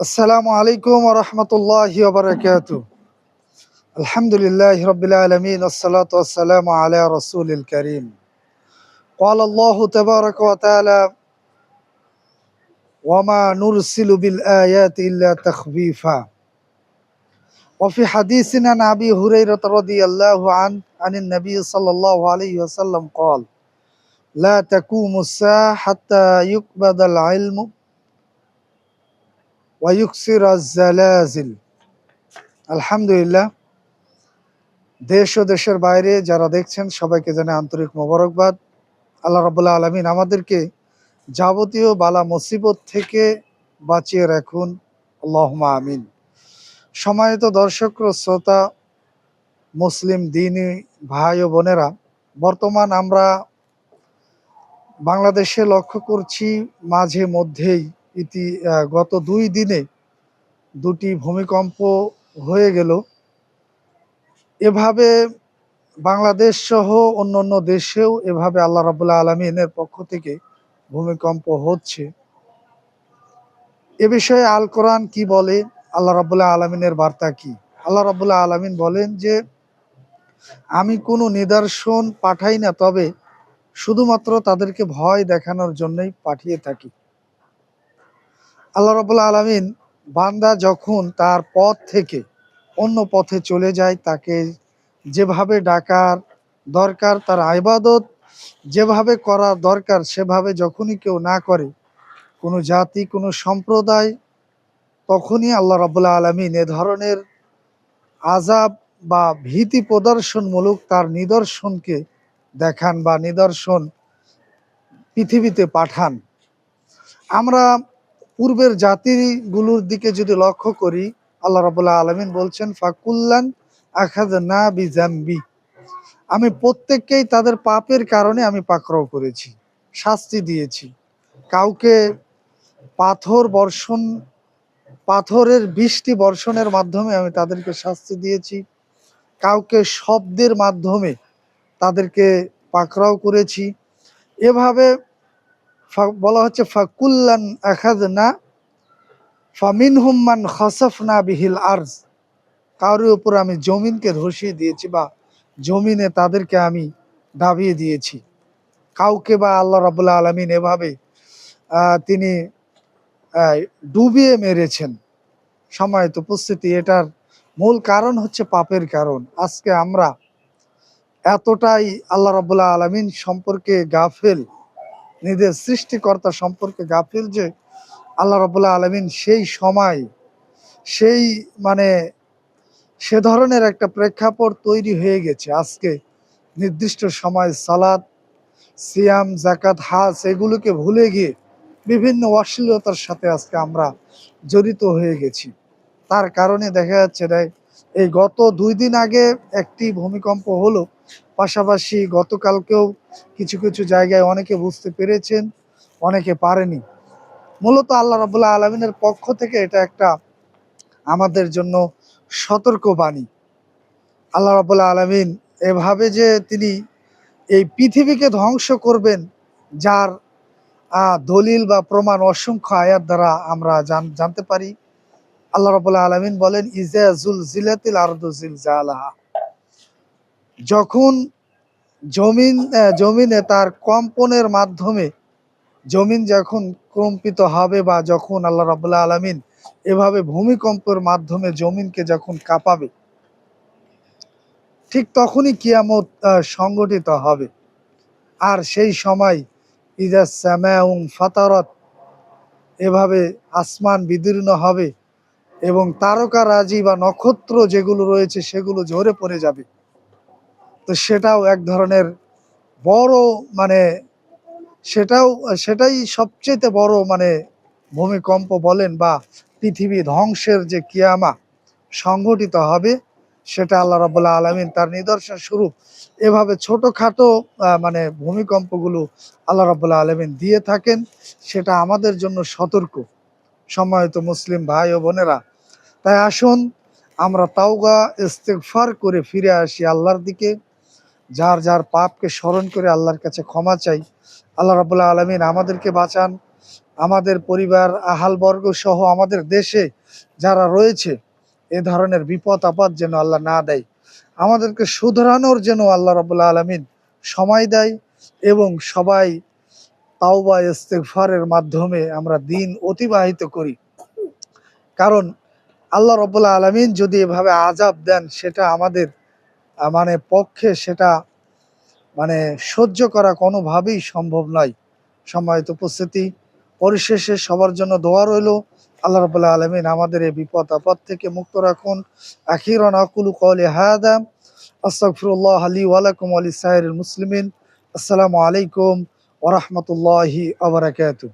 السلام عليكم ورحمة الله وبركاته. الحمد لله رب العالمين والصلاة والسلام على رسول الكريم. قال الله تبارك وتعالى وما نرسل بالآيات إلا تخفيفا وفي حديث عن أبي هريرة رضي الله عنه عن النبي صلى الله عليه وسلم قال لا تقوم الساعة حتى يقبض العلم ওয়ায়ুকসির জালাজিল আলহামদুলিল্লাহ, দেশ ও দেশের বাইরে যারা দেখছেন, সবাইকে জানে আন্তরিক মোবারকবাদ। আল্লাহ রাবুল্লাহ আলমিন আমাদেরকে যাবতীয় বালা মুসিবত থেকে বাঁচিয়ে রাখুন। আল্লাহমা আমিন। সম্মানিত দর্শক শ্রোতা, মুসলিম দিনী ভাই ও বোনেরা, বর্তমান আমরা বাংলাদেশে লক্ষ্য করছি মাঝে মধ্যেই ইতি গত দুই দিনে দুটি ভূমিকম্প হয়ে গেল। এভাবে বাংলাদেশ সহ অন্যান্য দেশেও এভাবে আল্লাহ রাবুল্লাহ আলমিনের পক্ষ থেকে ভূমিকম্প হচ্ছে। এ বিষয়ে আল কোরআন কি বলে? আল্লাহ রাবুল্লাহ আলমিনের বার্তা কি? আল্লাহ রাবুল্লাহ আলমিন বলেন যে, আমি কোনো নিদর্শন পাঠাই না, তবে শুধুমাত্র তাদেরকে ভয় দেখানোর জন্যই পাঠিয়ে থাকি। আল্লাহ রাবুল্লাহ আলমিন বান্দা যখন তার পথ থেকে অন্য পথে চলে যায়, তাকে যেভাবে ডাকার দরকার, তার আইবাদত যেভাবে করা দরকার, সেভাবে যখনই কেউ না করে, কোনো জাতি, কোনো সম্প্রদায়, তখনই আল্লাহ রাবুল্লাহ আলমিন এ ধরনের আজাব বা ভীতি প্রদর্শনমূলক তার নিদর্শনকে দেখান বা নিদর্শন পৃথিবীতে পাঠান। আমরা পূর্বের জাতিগুলোর দিকে যদি লক্ষ্য করি, আল্লাহ রাবুল্লাহ আলমিন বলছেন, ফাকুল্লান আখাদ না বি জাম্বি আমি প্রত্যেককেই তাদের পাপের কারণে আমি পাকড়াও করেছি, শাস্তি দিয়েছি। কাউকে পাথর বর্ষণ, পাথরের বৃষ্টি বর্ষণের মাধ্যমে আমি তাদেরকে শাস্তি দিয়েছি। কাউকে শব্দের মাধ্যমে তাদেরকে পাকড়াও করেছি। এভাবে বলা হচ্ছে, ফাকুল্লান আখাদ না ফামিন হুম্মান খসফ না বিহিল আর্জ। কারোর উপর আমি জমিনকে ধসিয়ে দিয়েছি বা জমিনে তাদেরকে আমি দাবিয়ে দিয়েছি। কাউকে বা আল্লাহ রাবুল্লাহ আলমিন এভাবে তিনি ডুবিয়ে মেরেছেন। সময়ত উপস্থিতি, এটার মূল কারণ হচ্ছে পাপের কারণ। আজকে আমরা এতটাই আল্লাহ রাবুল্লাহ আলমিন সম্পর্কে গাফেল নিজের সৃষ্টিকর্তা সম্পর্কে গাফিল যে আল্লাহ রবুল্লাহ আলমিন সেই সময় সেই মানে সে ধরনের একটা প্রেক্ষাপট তৈরি হয়ে গেছে। আজকে নির্দিষ্ট সময় সালাদ সিয়াম জাকাত হাজ এগুলোকে ভুলে গিয়ে বিভিন্ন অশ্লীলতার সাথে আজকে আমরা জড়িত হয়ে গেছি। তার কারণে দেখা যাচ্ছে যে এই গত দুই দিন আগে একটি ভূমিকম্প হলো। পাশাপাশি গতকালকেও কিছু কিছু জায়গায় অনেকে বুঝতে পেরেছেন, অনেকে পারেনি। মূলত আল্লাহ রাবুল্লাহ আলমিনের পক্ষ থেকে এটা একটা আমাদের জন্য সতর্ক বাণী আল্লাহ রাবুল্লাহ আলমিন এভাবে যে তিনি এই পৃথিবীকে ধ্বংস করবেন, যার দলিল বা প্রমাণ অসংখ্য আয়ার দ্বারা আমরা জান- জানতে পারি। আল্লাহ রাবুল্লাহ আলমিন বলেন, ইজা জুল জিলাতিল আরদু জিলজালাহা। যখন জমিন জমিনে তার কম্পনের মাধ্যমে জমিন যখন কম্পিত হবে বা যখন আল্লাহ রাবুল্লাহ আলমিন এভাবে ভূমিকম্পের মাধ্যমে জমিনকে যখন কাঁপাবে, ঠিক তখনই কিয়ামত সংগঠিত হবে। আর সেই সময় ইজা স্যামাউং ফাতারত, এভাবে আসমান বিদীর্ণ হবে। এবং তারকারাজি বা নক্ষত্র যেগুলো রয়েছে সেগুলো ঝরে পড়ে যাবে। তো সেটাও এক ধরনের বড় মানে সেটাও, সেটাই সবচেয়ে বড় মানে ভূমিকম্প বলেন বা পৃথিবী ধ্বংসের যে কিয়ামা সংঘটিত হবে, সেটা আল্লাহ রাবুল্লাহ আলমিন তার নিদর্শন স্বরূপ এভাবে ছোটোখাটো মানে ভূমিকম্পগুলো আল্লাহ রাবুল্লাহ আলমিন দিয়ে থাকেন। সেটা আমাদের জন্য সতর্ক। সম্মানিত মুসলিম ভাই ও বোনেরা তাই আসুন, আমরা তাওগা ইস্তেগফার করে ফিরে আসি আল্লাহর দিকে। যার যার পাপকে স্মরণ করে আল্লাহর কাছে ক্ষমা চাই। আল্লাহ রাবুল্লাহ আলমিন আমাদেরকে বাঁচান। আমাদের পরিবার, আহালবর্গ সহ আমাদের দেশে যারা রয়েছে, এ ধরনের বিপদ, আপদ যেন আল্লাহ না দেয়। আমাদেরকে শুধরানোর জন্য আল্লাহ রবুল্লা আলমিন সময় দেয় এবং সবাই তাওবা ইস্তেকফারের মাধ্যমে আমরা দিন অতিবাহিত করি। কারণ আল্লাহ রবুল্লা আলমিন যদি এভাবে আজাব দেন, সেটা আমাদের মানে পক্ষে সেটা মানে সহ্য করা কোনোভাবেই সম্ভব নয়। সম্মানিত উপস্থিতি, পরিশেষে সবার জন্য দোয়া রইল। আল্লাহ রবুল্লাহ আলমিন আমাদের এই বিপদ আপদ থেকে মুক্ত রাখুন। আখিরন আকুলু কলি হায়াদাম আস্তাগফিরুল্লাহ আলী ওয়ালাকুম আলী সাহের মুসলিমিন। আসসালামু আলাইকুম ওরহমতুল্লাহি আবরাকাতুহ